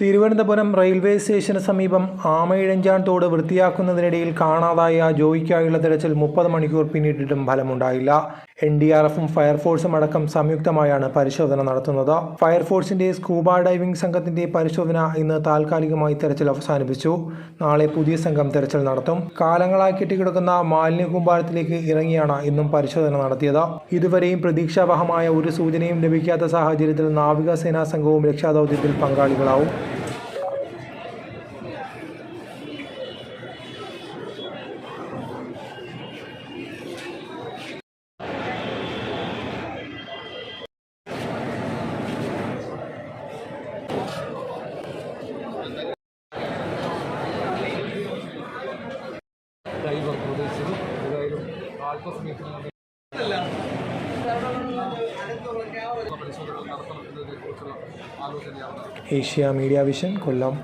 Thiruvananthapuram railway സ്റ്റേഷന് സമീപം ആമയിഴഞ്ചാൻ തോട് വൃത്തിയാക്കുന്നതിനിടയിൽ കാണാതായ ജോയിക്കായുള്ള തിരച്ചിൽ മുപ്പത് മണിക്കൂർ പിന്നിട്ടിട്ടും ഫലമുണ്ടായില്ല. എൻ ഡി ആർ എഫും ഫയർഫോഴ്സും അടക്കം സംയുക്തമായാണ് പരിശോധന നടത്തുന്നത്. ഫയർഫോഴ്സിന്റെ സ്കൂബ ഡൈവിംഗ് സംഘത്തിന്റെ പരിശോധന ഇന്ന് താൽക്കാലികമായി തെരച്ചിൽ അവസാനിപ്പിച്ചു. നാളെ പുതിയ സംഘം തെരച്ചിൽ നടത്തും. കാലങ്ങളായി കെട്ടിക്കിടക്കുന്ന മാലിന്യ കൂമ്പാരത്തിലേക്ക് ഇറങ്ങിയാണ് ഇന്നും പരിശോധന നടത്തിയത്. ഇതുവരെയും പ്രതീക്ഷാവഹമായ ഒരു സൂചനയും ലഭിക്കാത്ത സാഹചര്യത്തിൽ നാവികസേനാ സംഘവും രക്ഷാദൌത്യത്തിൽ പങ്കാളികളാവും. ഡ്രൈവർ പ്രദേശിച്ചു ഏതായാലും ആലോചനയാണ്. Asia media vision Kollam.